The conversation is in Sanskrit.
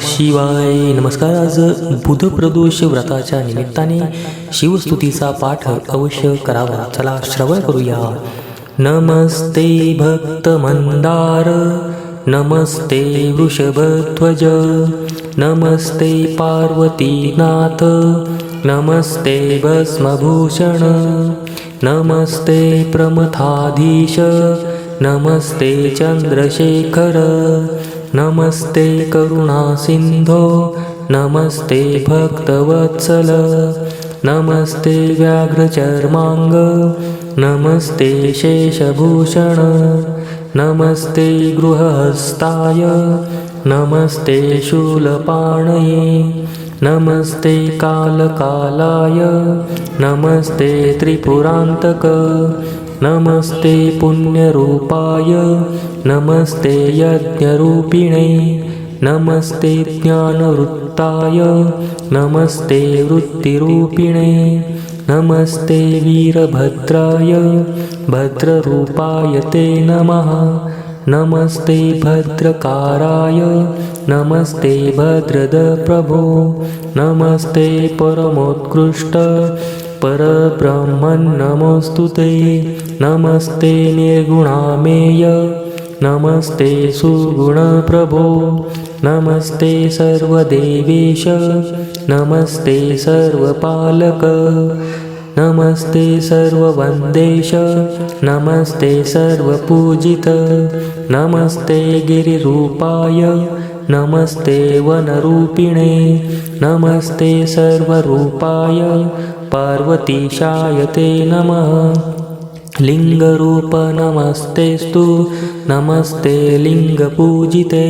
शिवाय नमस्कार. आज बुधप्रदोष व्रताच्या निमित्ताने शिवस्तुतीचा पाठ अवश्य करावा. चला श्रवण करूया. नमस्ते भक्तमंदार. नमस्ते वृषभध्वज. नमस्ते पार्वतीनाथ. नमस्ते भस्मभूषण. नमस्ते प्रमथाधीश. नमस्ते चन्द्रशेखर नमस्ते करुणासिन्धो नमस्ते भक्तवत्सल नमस्ते व्याघ्रचर्माङ्ग नमस्ते शेषभूषण नमस्ते गृहस्थाय नमस्ते शूलपाणये नमस्ते कालकालाय नमस्ते त्रिपुरान्तक नमस्ते पुण्यरूपाय नमस्ते यज्ञरूपिणे नमस्ते ज्ञानवृत्ताय नमस्ते वृत्तिरूपिणे नमस्ते वीरभद्राय भद्ररूपाय ते नमः नमस्ते भद्रकाराय नमस्ते भद्रदप्रभो नमस्ते परमोत्कृष्ट परब्रह्मन् नमोऽस्तु ते। नमस्ते निर्गुणामेय। नमस्ते सुगुणप्रभो। नमस्ते सर्वदेवेश। नमस्ते सर्वपालक। नमस्ते सर्ववन्देश। नमस्ते सर्वपूजित। नमस्ते गिरिरूपाय। नमस्ते वनरूपिणे। नमस्ते सर्वरूपाय पार्वतीशाय ते नमः। लिङ्गरूप नमस्तेस्तु नमस्ते लिङ्गपूजिते